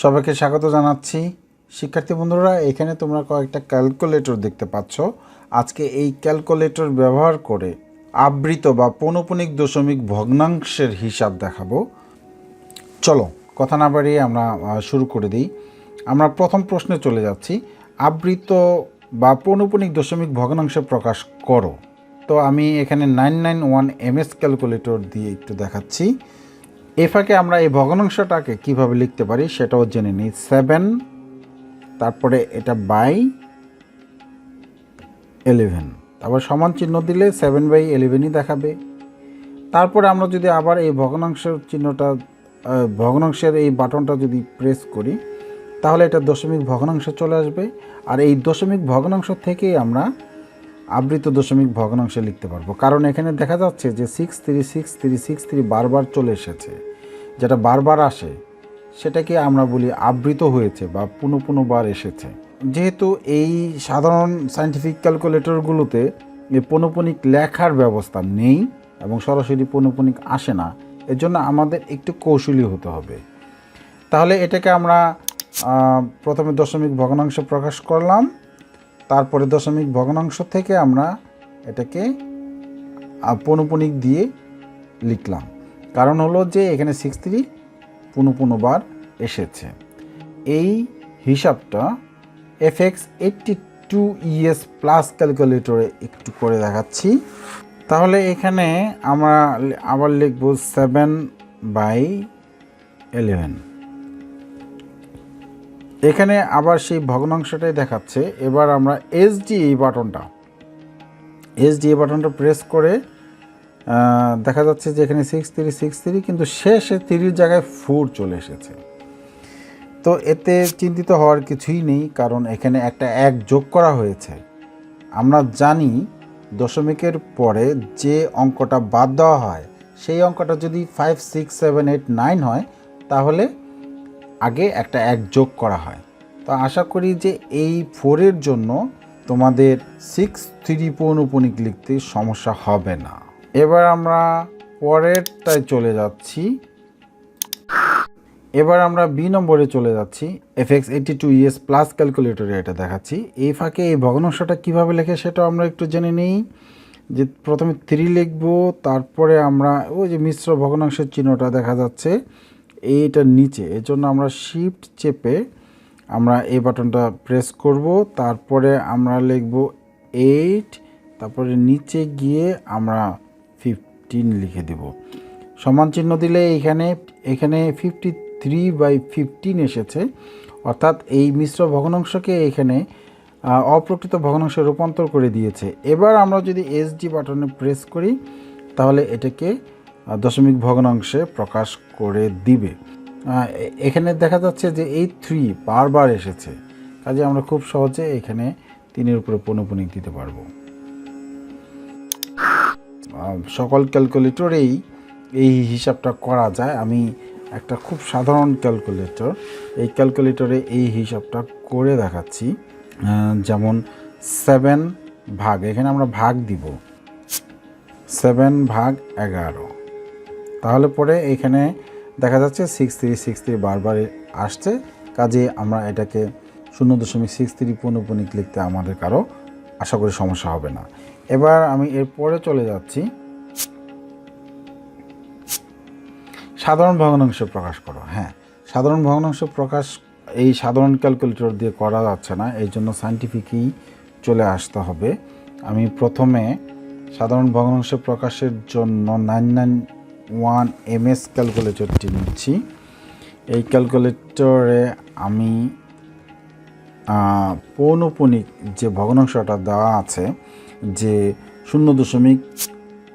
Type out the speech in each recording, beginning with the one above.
সবাইকে স্বাগত জানাচ্ছি। শিক্ষার্থী বন্ধুরা, এখানে তোমরা কয়েকটা ক্যালকুলেটর দেখতে পাচ্ছ। আজকে এই ক্যালকুলেটর ব্যবহার করে আবৃত বা পৌনপুনিক দশমিক ভগ্নাংশের হিসাব দেখাবো। চলো, কথা না বাড়িয়ে আমরা শুরু করে দিই। আমরা প্রথম প্রশ্নে চলে যাচ্ছি। আবৃত বা পৌনপুনিক দশমিক ভগ্নাংশ প্রকাশ করো। তো আমি এখানে nine nine one MS calculator দিয়ে একটু দেখাচ্ছি। এ ফাঁকে আমরা এই ভগ্নাংশটাকে কীভাবে লিখতে পারি সেটাও জেনে নিই। সেভেন তারপরে এটা বাই এলেভেন তারপর সমান চিহ্ন দিলে সেভেন বাই এলেভেনই দেখাবে। তারপরে আমরা যদি আবার এই ভগ্নাংশের চিহ্নটা ভগ্নাংশের এই বাটনটা যদি প্রেস করি, তাহলে এটা দশমিক ভগ্নাংশ চলে আসবে। আর এই দশমিক ভগ্নাংশ থেকেই আমরা আবৃত দশমিক ভগ্নাংশে লিখতে পারব। কারণ এখানে দেখা যাচ্ছে যে six three six three six three বারবার চলে এসেছে। যেটা বারবার আসে, সেটাকে আমরা বলি আবৃত হয়েছে বা পুনঃ পুনঃবার এসেছে। যেহেতু এই সাধারণ সায়েন্টিফিক ক্যালকুলেটরগুলোতে পৌনপুনিক লেখার ব্যবস্থা নেই এবং সরাসরি পৌনপুনিক আসে না এর জন্য আমাদের একটু কৌশলী হতে হবে। তাহলে এটাকে আমরা প্রথমে দশমিক ভগ্নাংশ প্রকাশ করলাম। তারপরে দশমিক ভগ্নাংশ থেকে আমরা এটাকে আহ, দিয়ে লিখলাম। কারণ হলো যে এখানে সিক্স থ্রি পুনঃ পুনঃবার এসেছে। এই হিসাবটা F X eighty two ES plus ক্যালকুলেটরে একটু করে দেখাচ্ছি। তাহলে এখানে আমরা আবার লিখব সেভেন বাই এলেভেন এখানে আবার সেই ভগ্নাংশটাই দেখাচ্ছে। এবার আমরা এসডি এই বাটনটা। এসডি এই বাটনটা প্রেস করে দেখা যাচ্ছে যে এখানে সিক্স থ্রি সিক্স থ্রি কিন্তু শেষে থ্রির জায়গায় ফোর চলে এসেছে। তো এতে চিন্তিত হওয়ার কিছুই নেই, কারণ এখানে একটা এক যোগ করা হয়েছে। আমরা জানি দশমিকের পরে যে অঙ্কটা বাদ দেওয়া হয়, সেই অঙ্কটা যদি five six seven eight nine হয়, তাহলে আগে একটা এক যোগ করা হয়। তো আশা করি যে এই ফোরের জন্য তোমাদের সিক্স থ্রি পৌনপুনিক লিখতে সমস্যা হবে না। এবার আমরা পরেরটায় চলে যাচ্ছি। এবার আমরা বি নম্বরে চলে যাচ্ছি। F X eighty two ES plus ক্যালকুলেটরে এটা দেখাচ্ছি। এই ফাঁকে এই ভগ্নাংশটা কীভাবে লেখে সেটাও আমরা একটু জেনে নিই। যে প্রথমে থ্রি লিখব, তারপরে আমরা ওই যে মিশ্র ভগ্নাংশের চিহ্নটা দেখা যাচ্ছে। এইটার নিচে এর জন্য আমরা শিফট চেপে আমরা এই বাটনটা প্রেস করব, তারপরে আমরা লিখব এইট তারপরে নিচে গিয়ে আমরা ফিফটিন লিখে দেব। সমান চিহ্ন দিলে এখানে এখানে ফিফটি থ্রি বাই ফিফটিন এসেছে। অর্থাৎ এই মিশ্র ভগ্নাংশকে এখানে অপ্রকৃত ভগ্নাংশে রূপান্তর করে দিয়েছে। এবার আমরা যদি এসডি বাটনে প্রেস করি, তাহলে এটাকে দশমিক ভগ্নাংশে প্রকাশ করে দিবে। এখানে দেখা যাচ্ছে যে এই থ্রি বারবার এসেছে, কাজে আমরা খুব সহজে এখানে তিনের উপরে পৌনপুনিক দিতে পারব। সকল ক্যালকুলেটরেই এই হিসাবটা করা যায়। আমি একটা খুব সাধারণ ক্যালকুলেটর, এই ক্যালকুলেটরে এই হিসাবটা করে দেখাচ্ছি। যেমন সেভেন ভাগ, এখানে আমরা ভাগ দিব। সেভেন ভাগ এগারো। তাহলে পরে এখানে দেখা যাচ্ছে সিক্স থ্রি সিক্স থ্রি বারবার আসছে। কাজে আমরা এটাকে শূন্য দশমিক সিক্স থ্রি পৌনপুনিক লিখতে আমাদের কারও আশা করি সমস্যা হবে না। এবার আমি এরপরে চলে যাচ্ছি। সাধারণ ভগ্নাংশ প্রকাশ করো হ্যাঁ। সাধারণ ভগ্নাংশ প্রকাশ এই সাধারণ ক্যালকুলেটর দিয়ে করা যাচ্ছে না, এই জন্য সাইন্টিফিকই চলে আসতে হবে। আমি প্রথমে সাধারণ ভগ্নাংশ প্রকাশের জন্য nine nine one M S ক্যালকুলেটরটি নিচ্ছি। এই ক্যালকুলেটরে আমি আহ, পৌনপুনিক যে ভগ্নাংশটা দেওয়া আছে যে শূন্য দশমিক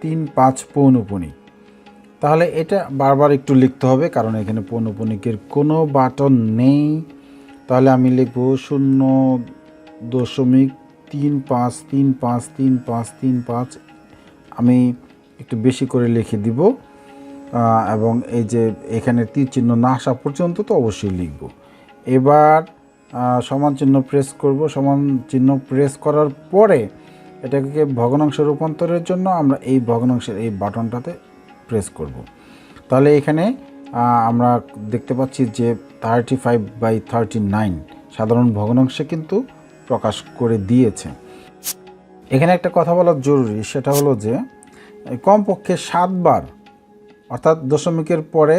তিন পাঁচ পৌনপুনিক। তাহলে এটা বারবার একটু লিখতে হবে কারণ এখানে পৌনপুনিকের কোনো বাটন নেই। তাহলে আমি লিখব শূন্য দশমিক তিন পাঁচ তিন পাঁচ তিন পাঁচ তিন পাঁচ। আমি একটু বেশি করে লিখে দিব। এবং এই যে এখানে তীর চিহ্ন না আসা পর্যন্ত তো অবশ্যই লিখব। এবার সমান চিহ্ন প্রেস করব। সমান চিহ্ন প্রেস করার পরে এটাকে ভগ্নাংশ রূপান্তরের জন্য আমরা এই ভগ্নাংশের এই বাটনটাতে প্রেস করব। তাহলে এখানে আমরা দেখতে পাচ্ছি যে thirty five by thirty nine সাধারণ ভগ্নাংশে কিন্তু প্রকাশ করে দিয়েছে। এখানে একটা কথা বলা জরুরি, সেটা হলো যে, কমপক্ষে সাতবার অর্থাৎ দশমিকের পরে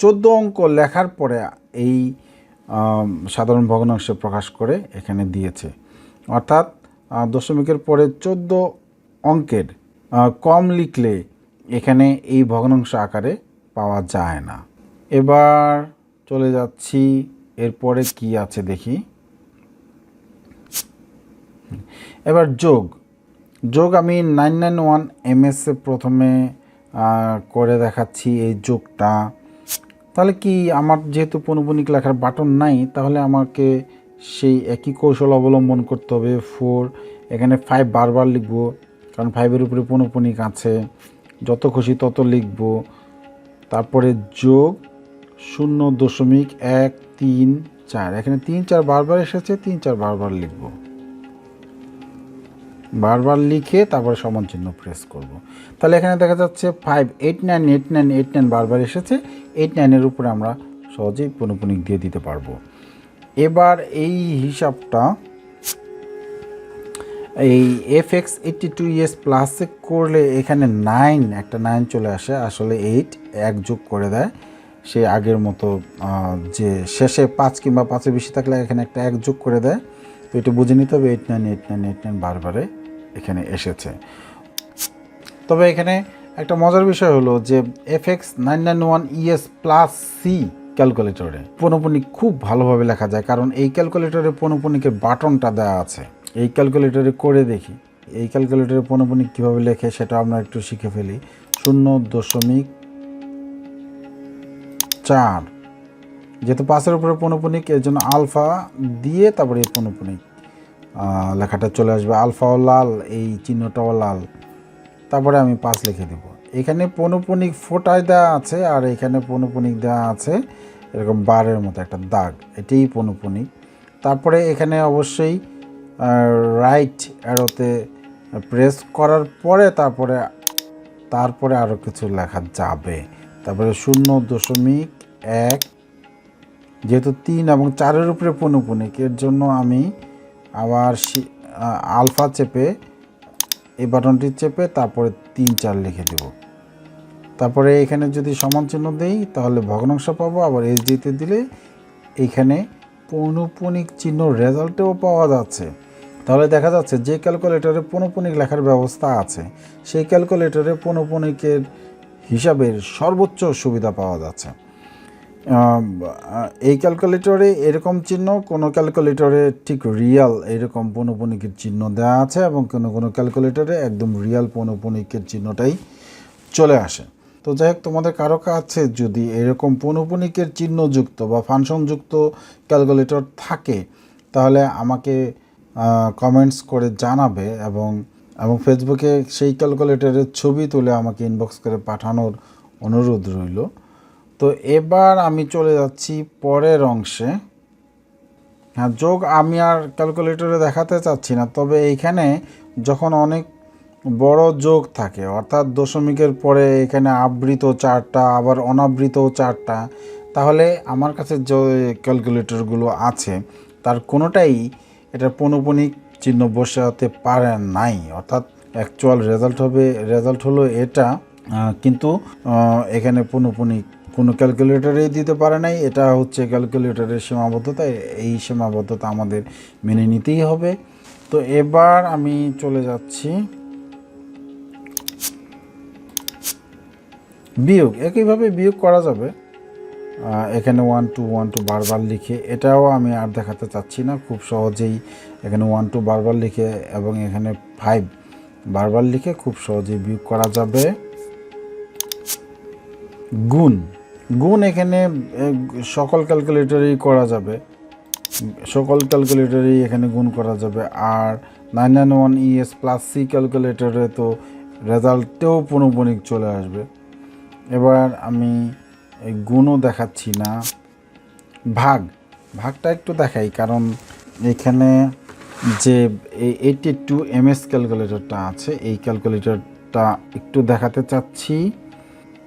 চোদ্দ অঙ্ক লেখার পরে এই সাধারণ ভগ্নাংশে প্রকাশ করে এখানে দিয়েছে। অর্থাৎ দশমিকের পরে চোদ্দ অঙ্কের কম লিখলে এখানে এই ভগ্নাংশ আকারে পাওয়া যায় না। এবার চলে যাচ্ছি, এরপরে কি আছে দেখি। এবার যোগ। যোগ আমি নাইন নাইন ওয়ান এমএসে প্রথমে করে দেখাচ্ছি এই যোগটা। তাহলে কি আমার যেহেতু পনুপনিক লেখার বাটন নাই, তাহলে আমাকে সেই একই কৌশল অবলম্বন করতে হবে। ফোর এখানে ফাইভ বারবার লিখব, কারণ ফাইভের উপরে পনুপনিক আছে। যত খুশি তত লিখব। তারপরে যোগ শূন্য দশমিক এক তিন চার। এখানে তিন চার বারবার এসেছে, তিন চার বারবার লিখব। বারবার লিখে তারপরে সমান চিহ্ন প্রেস করব। তাহলে এখানে দেখা যাচ্ছে five eight nine eight nine eight nine বারবার এসেছে এইট নাইনের উপরে আমরা সহজেই পনুপনিক দিয়ে দিতে পারব। এবার এই হিসাবটা, এই F X eighty two ES প্লাসে করলে এখানে নাইন একটা নাইন চলে আসে, আসলে এইট এক যোগ করে দেয়। সে আগের মতো যে শেষে পাঁচ কিংবা পাঁচের বেশি থাকলে এখানে একটা এক যোগ করে দেয়। তো এটা বুঝে নিতে হবে eight nine eight nine eight nine বারবারে। এখানে এসেছে। তবে এখানে একটা মজার বিষয় হলো যে F X nine nine one ES plus C ক্যালকুলেটরে পনপনিক খুব ভালোভাবে লেখা যায়, কারণ এই ক্যালকুলেটরে পনপনিকের বাটনটা দেওয়া আছে। এই ক্যালকুলেটরে করে দেখি। এই ক্যালকুলেটরে পনপনিক কীভাবে লেখে সেটা আমরা একটু শিখে ফেলি। শূন্য দশমিক চার। যেহেতু পাঁচের উপরে পনপনিক এর জন্য আলফা দিয়ে তারপরে এই লেখাটা চলে আসবে, আলফাও লাল, এই চিহ্নটাও লাল। তারপরে আমি পাঁচ লিখে দেব। এখানে পনুপনিক ফোটায় দেওয়া আছে আর এখানে পনুপনিক দেওয়া আছে এরকম বারের মতো একটা দাগ। এটাই পনুপনিক। তারপরে এখানে অবশ্যই রাইট অ্যারোতে প্রেস করার পরে তারপরে তারপরে আরও কিছু লেখা যাবে। তারপরে শূন্য দশমিক এক, যেহেতু তিন এবং চারের উপরে পনুপনিক, এর জন্য আমি আবার আলফা চেপে, এই বাটনটি চেপে তারপরে তিন চার লিখে দেব। তারপরে এখানে যদি সমান চিহ্ন দেই, তাহলে ভগ্নাংশ পাবো, আবার এস দিতে দিলে এইখানে পৌনপুনিক চিহ্ন রেজাল্টেও পাওয়া যাচ্ছে। তাহলে দেখা যাচ্ছে যে ক্যালকুলেটরে পৌনপুনিক লেখার ব্যবস্থা আছে, সেই ক্যালকুলেটরে পৌনপুনিকের হিসাবের সর্বোচ্চ সুবিধা পাওয়া যাচ্ছে। এই ক্যালকুলেটরে এরকম চিহ্ন, কোনো ক্যালকুলেটরে ঠিক রিয়াল এরকম পৌনপুনিকের চিহ্ন দেওয়া আছে এবং কোনো কোনো ক্যালকুলেটরে একদম রিয়াল পৌনপুনিকের চিহ্নটাই চলে আসে। তো যাই হোক, তোমাদের কারও কাছে যদি এরকম পৌনপুনিকের চিহ্নযুক্ত বা ফাংশনযুক্ত ক্যালকুলেটর থাকে, তাহলে আমাকে কমেন্টস করে জানাবে এবং এবং ফেসবুকে সেই ক্যালকুলেটরের ছবি তুলে আমাকে ইনবক্স করে পাঠানোর অনুরোধ রইল। তো এবার আমি চলে যাচ্ছি পরের অংশে। হ্যাঁ যোগ আমি আর ক্যালকুলেটরে দেখাতে চাচ্ছি না, তবে এইখানে যখন অনেক বড় যোগ থাকে, অর্থাৎ দশমিকের পরে এখানে আবৃত চারটা, আবার অনাবৃত চারটা, তাহলে আমার কাছে যে ক্যালকুলেটরগুলো আছে, তার কোনোটাই এটা পনুপনিক চিহ্ন বসাতে পারে নাই, অর্থাৎ অ্যাকচুয়াল রেজাল্ট হবে রেজাল্ট হলো এটা কিন্তু এখানে পনুপনিক কোনো ক্যালকুলেটরেই দিতে পারে নাই। এটা হচ্ছে ক্যালকুলেটরের সীমাবদ্ধতা। এই সীমাবদ্ধতা আমাদের মেনে নিতেই হবে। তো এবার আমি চলে যাচ্ছি। বিয়োগ, একইভাবে বিয়োগ করা যাবে। এখানে ওয়ান টু ওয়ান টু বারবার লিখে, এটাও আমি আর দেখাতে চাচ্ছি না। খুব সহজেই এখানে ওয়ান টু বারবার লিখে এবং এখানে ফাইভ বারবার লিখে খুব সহজেই বিয়োগ করা যাবে। গুণ গুণ এখানে সকল ক্যালকুলেটরেই করা যাবে। সকল ক্যালকুলেটরেই এখানে গুণ করা যাবে। আর nine nine one ES plus C ক্যালকুলেটরে তো রেজাল্টেও পনুপনিক চলে আসবে। এবার আমি গুণও দেখাচ্ছি না। ভাগ, ভাগটা একটু দেখাই, কারণ এখানে যে এইটি টু এম এস ক্যালকুলেটরটা আছে, এই ক্যালকুলেটরটা একটু দেখাতে চাচ্ছি।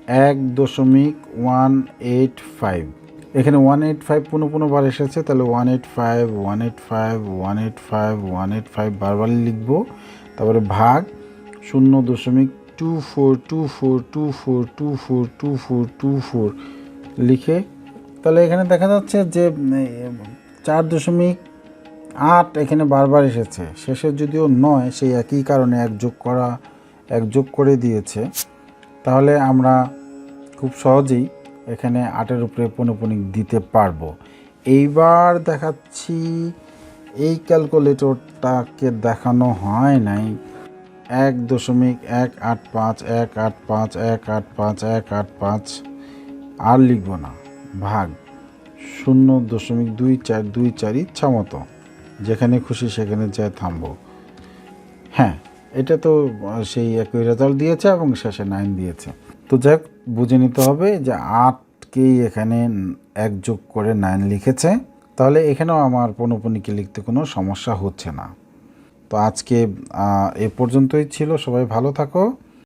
এক দশমিক ওয়ান এইট ফাইভ। এখানে ওয়ান এইট ফাইভ পুনঃ পুনঃবার এসেছে, তাহলে one eight five, one eight five, one eight five, one eight five বারবার লিখব। তারপরে ভাগ শূন্য দশমিক two four two four two four two four two four two four লিখে, তাহলে এখানে দেখা যাচ্ছে যে চার দশমিক আট এখানে বারবার এসেছে। শেষে যদিও নয়, সেই একই কারণে এক যোগ করা, এক যোগ করে দিয়েছে। তাহলে আমরা খুব সহজেই এখানে আটের উপরে পনপনিক দিতে পারব। এইবার দেখাচ্ছি, এই ক্যালকুলেটরটাকে দেখানো হয় নাই। এক দশমিক এক আট পাঁচ, এক আট পাঁচ, এক আট পাঁচ, এক আট পাঁচ। আর লিখব না। ভাগ। শূন্য দশমিক দুই চার দুই চার ইচ্ছা মতো যেখানে খুশি সেখানে যায় থামবো। হ্যাঁ এটা তো সেই একই রেজাল্ট দিয়েছে এবং শেষে নাইন দিয়েছে। তো যাই বুঝে নিতে হবে যে আটকেই এখানে এক যোগ করে নাইন লিখেছে। তাহলে এখানেও আমার পনপনিকে লিখতে কোনো সমস্যা হচ্ছে না। তো আজকে এ পর্যন্তই ছিল। সবাই ভালো থাকো।